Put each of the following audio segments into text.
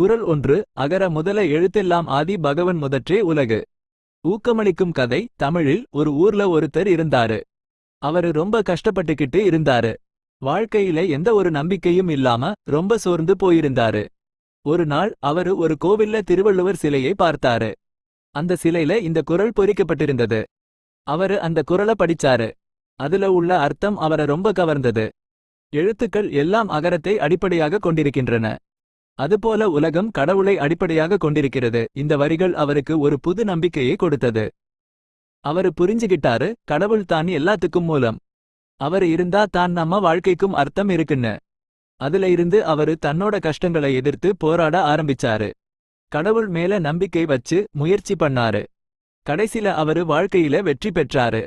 குறள் ஒன்று அகர முதல எழுத்தெல்லாம் ஆதி பகவன் முதற்றே உலகு. ஊக்கமளிக்கும் கதை தமிழில் ஒரு ஊர்ல ஒருத்தர் இருந்தாரு. அவரு ரொம்ப கஷ்டப்பட்டுக்கிட்டு இருந்தாரு. வாழ்க்கையில எந்த ஒரு நம்பிக்கையும் இல்லாம ரொம்ப சோர்ந்து போயிருந்தாரு. ஒரு நாள் அவரு ஒரு கோவில்ல திருவள்ளுவர் சிலையை பார்த்தாரு. அந்த சிலையில இந்த குறள் பொறிக்கப்பட்டிருந்தது. அவரு அந்த குறள படிச்சாரு. அதுல உள்ள அர்த்தம் அவரை ரொம்ப கவர்ந்தது. எழுத்துக்கள் எல்லாம் அகரத்தை அடிப்படையாக கொண்டிருக்கின்றன. அதுபோல உலகம் கடவுளை அடிப்படையாக கொண்டிருக்கிறது. இந்த வரிகள் அவருக்கு ஒரு புது நம்பிக்கையை கொடுத்தது. அவரு புரிஞ்சுகிட்டாரு கடவுள் தான் எல்லாத்துக்கும் மூலம். அவர் இருந்தா தான் நம்ம வாழ்க்கைக்கும் அர்த்தம் இருக்குன்னு. அதுல இருந்து அவரு தன்னோட கஷ்டங்களை எதிர்த்து போராட ஆரம்பிச்சாரு. கடவுள் மேல நம்பிக்கை வச்சு முயற்சி பண்ணாரு. கடைசில அவரு வாழ்க்கையில வெற்றி பெற்றாரு.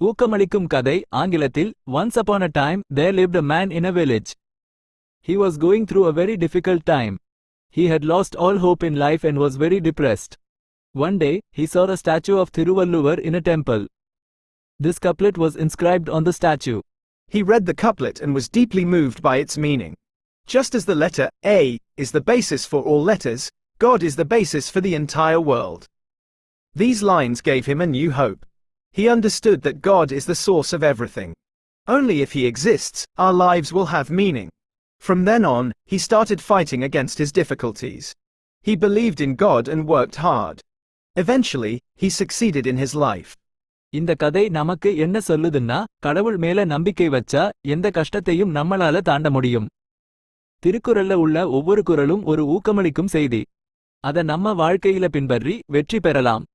ஊக்கமளிக்கும் கதை ஆங்கிலத்தில் once upon a time they lived a man in a village He was going through a very difficult time. He had lost all hope in life and was very depressed. One day, he saw a statue of Thiruvalluvar in a temple. This couplet was inscribed on the statue. He read the couplet and was deeply moved by its meaning. Just as the letter A is the basis for all letters, God is the basis for the entire world. These lines gave him a new hope. He understood that God is the source of everything. Only if He exists, our lives will have meaning. From then on, he started fighting against his difficulties. He believed in God and worked hard. Eventually, he succeeded in his life. இந்த கதை நமக்கு என்ன சொல்லுதுன்னா கடவுள் மேல நம்பிக்கை வச்சா எந்த கஷ்டத்தையும் நம்மளால தாண்ட முடியும் திருக்குறள்ல உள்ள ஒவ்வொரு குறளும் ஒரு ஊக்கமளிக்கும் செய்தி அத நம்ம வாழ்க்கையில பின்பற்றி வெற்றி பெறலாம்